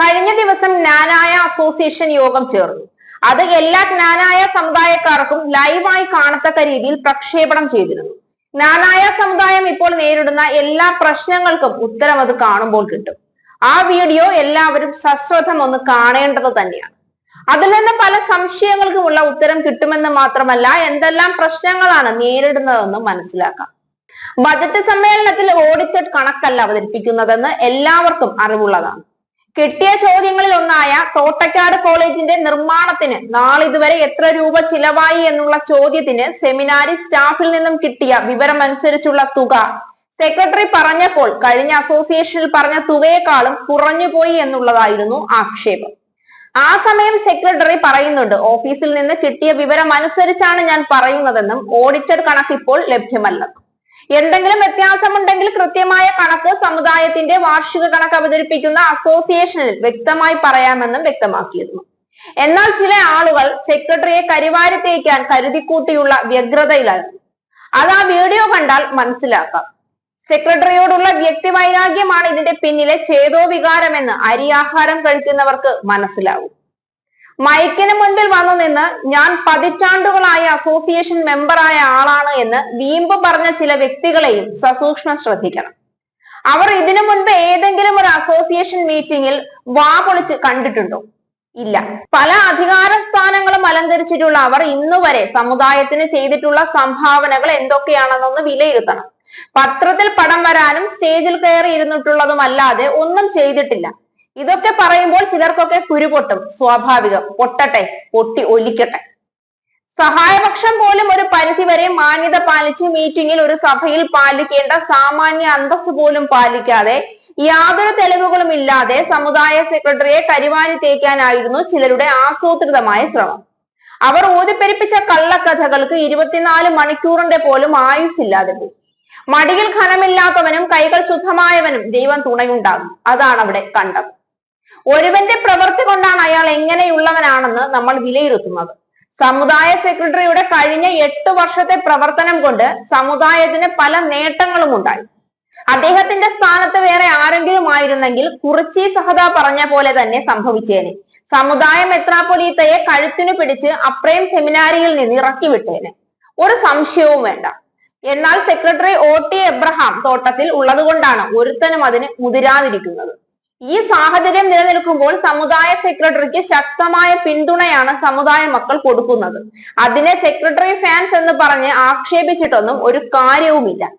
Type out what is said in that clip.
കഴിഞ്ഞ ദിവസം ജ്ഞാനായ അസോസിയേഷൻ യോഗം ചേർന്നു. അത് എല്ലാ ജ്ഞാനായ സമുദായക്കാർക്കും ലൈവായി കാണത്തക്ക രീതിയിൽ പ്രക്ഷേപണം ചെയ്തിരുന്നു. ജ്ഞാനായ സമുദായം ഇപ്പോൾ നേരിടുന്ന എല്ലാ പ്രശ്നങ്ങൾക്കും ഉത്തരം അത് കാണുമ്പോൾ കിട്ടും. ആ വീഡിയോ എല്ലാവരും സശ്രദ്ധം ഒന്ന് കാണേണ്ടത് തന്നെയാണ്. അതിൽ നിന്ന് പല സംശയങ്ങൾക്കുമുള്ള ഉത്തരം കിട്ടുമെന്ന് മാത്രമല്ല എന്തെല്ലാം പ്രശ്നങ്ങളാണ് നേരിടുന്നതെന്നും മനസ്സിലാക്കാം. ബജറ്റ് സമ്മേളനത്തിൽ ഓഡിറ്റഡ് കണക്കല്ല അവതരിപ്പിക്കുന്നതെന്ന് എല്ലാവർക്കും അറിവുള്ളതാണ്. കിട്ടിയ ചോദ്യങ്ങളിൽ ഒന്നായ തോട്ടക്കാട് കോളേജിന്റെ നിർമ്മാണത്തിന് നാളിതുവരെ എത്ര രൂപ ചിലവായി എന്നുള്ള ചോദ്യത്തിന് സെമിനാരി സ്റ്റാഫിൽ നിന്നും കിട്ടിയ വിവരം അനുസരിച്ചുള്ള തുക. സെക്രട്ടറി പറഞ്ഞപ്പോൾ കഴിഞ്ഞ അസോസിയേഷനിൽ പറഞ്ഞ തുകയെക്കാളും കുറഞ്ഞുപോയി എന്നുള്ളതായിരുന്നു ആക്ഷേപം. ആ സമയം സെക്രട്ടറി പറയുന്നുണ്ട് ഓഫീസിൽ നിന്ന് കിട്ടിയ വിവരം അനുസരിച്ചാണ് ഞാൻ പറയുന്നതെന്നും ഓഡിറ്റർ കണക്ക് ഇപ്പോൾ ലഭ്യമല്ലെന്നും എന്തെങ്കിലും വ്യത്യാസമുണ്ടെങ്കിൽ കൃത്യമായ കണക്ക് സമുദായത്തിന്റെ വാർഷിക കണക്ക് അവതരിപ്പിക്കുന്ന അസോസിയേഷനിൽ വ്യക്തമായി പറയാമെന്നും വ്യക്തമാക്കിയിരുന്നു. എന്നാൽ ചില ആളുകൾ സെക്രട്ടറിയെ കരിവാരി തേക്കാൻ കരുതിക്കൂട്ടിയുള്ള വ്യഗ്രതയിലായിരുന്നു. അത് ആ വീഡിയോ കണ്ടാൽ മനസ്സിലാക്കാം. സെക്രട്ടറിയോടുള്ള വ്യക്തിവൈരാഗ്യമാണ് ഇതിന്റെ പിന്നിലെ ചേതോവികാരമെന്ന് അരിയാഹാരം കഴിക്കുന്നവർക്ക് മനസ്സിലാവും. മൈക്കിന് മുൻപിൽ വന്നു നിന്ന് ഞാൻ പതിറ്റാണ്ടുകളായ അസോസിയേഷൻ മെമ്പറായ ആളാണ് എന്ന് വീമ്പ് പറഞ്ഞ ചില വ്യക്തികളെയും സസൂക്ഷ്മം ശ്രദ്ധിക്കണം. അവർ ഇതിനു മുൻപ് ഏതെങ്കിലും ഒരു അസോസിയേഷൻ മീറ്റിംഗിൽ വാ പൊളിച്ച് കണ്ടിട്ടുണ്ടോ? ഇല്ല. പല അധികാര സ്ഥാനങ്ങളും അലങ്കരിച്ചിട്ടുള്ള അവർ ഇന്നുവരെ സമുദായത്തിന് ചെയ്തിട്ടുള്ള സംഭാവനകൾ എന്തൊക്കെയാണെന്നൊന്ന് വിലയിരുത്തണം. പത്രത്തിൽ പടം വരാനും സ്റ്റേജിൽ കയറി ഇരുന്നിട്ടുള്ളതുമല്ലാതെ ഒന്നും ചെയ്തിട്ടില്ല. ഇതൊക്കെ പറയുമ്പോൾ ചിലർക്കൊക്കെ കുരുപൊട്ടും സ്വാഭാവികം. പൊട്ടട്ടെ. പൊട്ടി ഒലിക്കട്ടെ. സഹായപക്ഷം പോലും ഒരു പരിധിവരെ മാന്യത പാലിച്ച് മീറ്റിംഗിൽ ഒരു സഭയിൽ പാലിക്കേണ്ട സാമാന്യ അന്തസ് പോലും പാലിക്കാതെ യാതൊരു തെളിവുകളും ഇല്ലാതെ സമുദായ സെക്രട്ടറിയെ കരിവാരി തേക്കാനായിരുന്നു ചിലരുടെ ആസൂത്രിതമായ ശ്രമം. അവർ ഊതിപ്പെരിപ്പിച്ച കള്ളക്കഥകൾക്ക് ഇരുപത്തിനാല് മണിക്കൂറിന്റെ പോലും ആയുസില്ലാതെ പോയി മടിയിൽ ഖനമില്ലാത്തവനും കൈകൾ ശുദ്ധമായവനും ദൈവം തുണയുണ്ടാകും. അതാണ് അവിടെ കണ്ടത്. ഒരുവന്റെ പ്രവൃത്തി കൊണ്ടാണ് അയാൾ എങ്ങനെയുള്ളവനാണെന്ന് നമ്മൾ വിലയിരുത്തുന്നത്. സമുദായ സെക്രട്ടറിയുടെ കഴിഞ്ഞ എട്ട് വർഷത്തെ പ്രവർത്തനം കൊണ്ട് സമുദായത്തിന് പല നേട്ടങ്ങളും ഉണ്ടായി. അദ്ദേഹത്തിന്റെ സ്ഥാനത്ത് വേറെ ആരെങ്കിലും ആയിരുന്നെങ്കിൽ കുറിച്ചി സഹദ പറഞ്ഞ പോലെ തന്നെ സംഭവിച്ചേനെ. സമുദായ മെത്രാപ്പൊലീത്തയെ കഴുത്തിനു പിടിച്ച് അപ്രേം സെമിനാരിയിൽ നിന്ന് ഇറക്കി വിട്ടേനെ. ഒരു സംശയവും വേണ്ട. എന്നാൽ സെക്രട്ടറി ഒ ടി എബ്രഹാം തോട്ടത്തിൽ ഉള്ളതുകൊണ്ടാണ് ഒരുത്തനും അതിന് മുതിരാതിരിക്കുന്നത്. ഈ സാഹചര്യം നിലനിൽക്കുമ്പോൾ സമുദായ സെക്രട്ടറിക്ക് ശക്തമായ പിന്തുണയാണ് സമുദായ മക്കൾ കൊടുക്കുന്നത്. അതിനെ സെക്രട്ടറി ഫാൻസ് എന്ന് പറഞ്ഞ് ആക്ഷേപിച്ചിട്ടൊന്നും ഒരു കാര്യവുമില്ല.